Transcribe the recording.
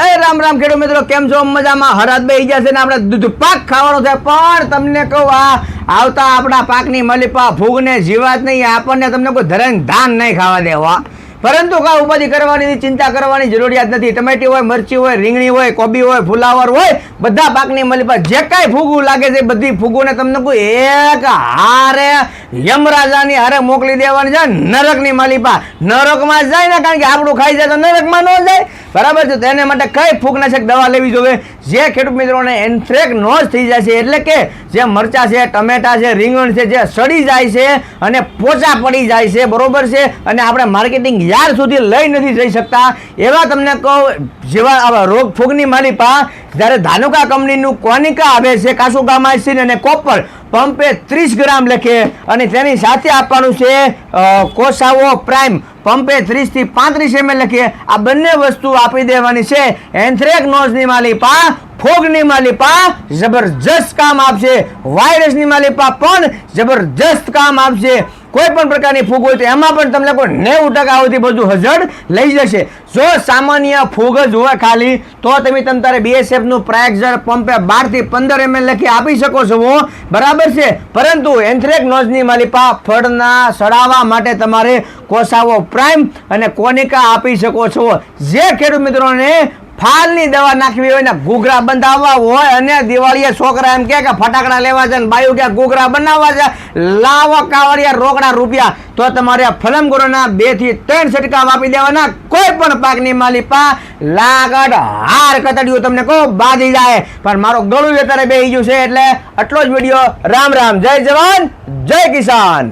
એ રામ રામ ખેડૂત મિત્રો, કેમ છો? મજામાં? હરાત બે ગયા ને આપણે દૂધ પાક ખાવાનો છે. પણ તમને કહું, આ આવતા આપણા પાકની મલીપા ફૂગ ને જીવાત નહીં, આપણને તમને કોઈ ધરણ ધાન નહીં ખાવા દેવા. પરંતુ કા ઉપાધિ કરવાની ચિંતા કરવાની જરૂરિયાત નથી. ટમેટી હોય, મરચી હોય, રીંગણી હોય, કોબી હોય, ફુલાવર હોય, બધા પાકની મલીપા જે કાંઈ ફૂગું લાગે છે, બધી ફૂગોને તમને કોઈ એક હારે યમરાજાની હારે મોકલી દેવાની છે નરકની માલિપા. નરકમાં જાય ને કારણ કે આપણું ખાઈ જાય તો નરકમાં ન જાય. બરાબર છે? તેને માટે કઈ ફૂગનાશક દવા લેવી જોઈએ જે ખેડૂત મિત્રોને એન્થ્રેક નોઝ થઈ જાય છે, એટલે કે જે મરચા છે, ટમેટા છે, રીંગણ છે, જે સડી જાય છે અને પોચા પડી જાય છે, બરોબર છે? અને આપણે માર્કેટિંગ યાર સુધી લઈ નથી જઈ શકતા. એવા તમને કહું, જેવા આવા રોગ ફૂગની માલિપા, જ્યારે ધાનુકા કંપનીનું કોનિકા આવે છે કાસુગામાઇસિન અને કોપર પંપે ત્રીસ ગ્રામ લખે અને તેની સાથે આપવાનું છે કોસાવો પ્રાઇમ. પંપે ત્રીસથી પાંત્રીસ એમએલ લખીએ. આ બંને વસ્તુ આપી દેવાની છે. એન્થ્રેક નોઝની માલિપા, ફોગની માલિપા, જબરજસ્ત કામ આપશે. વાયરસની માલિપા પણ જબરજસ્ત કામ આપશે. કોઈ પણ પ્રકારની ફૂગ હોય તો એમાં પણ તમને કોઈ નેવું ટકા સુધી બધું હજડ લઈ જશે. જો સામાન્ય ફૂગ જ હોય ખાલી, તો તમે તમ તારે BSF નું પ્રાયક્ઝર પંપે બારથી પંદર એમએલ લખી આપી શકો છો બરાબર છે? પરંતુ એન્થ્રેક નોઝની માલિપા ફળના સડાવવા માટે તમારે કોસાવો પ્રાઇમ અને કોનિકા આપી શકો છો. જે ખેડૂત મિત્રોને ફાલની દવા નાખવી હોય ને ઘૂઘરા બંધાવવા હોય અને દિવાળીએ છોકરા એમ કે કે ફટાકડા લેવા છે ને બાયુ કે ઘૂઘરા બનાવવા છે લાવો કાવડિયા રોકડા રૂપિયા. તો તમારે ફલમગુરોના બેથી ત્રણ છટકાવ આપી દેવાના. કોઈ પણ પાકની માલિપા લાગડ હાર કતડિયું તમને કહો બાજી જાય. પણ મારો ગળું અત્યારે બે ગયું છે એટલે આટલો જ વીડિયો. રામ રામ. જય જવાન, જય કિસાન.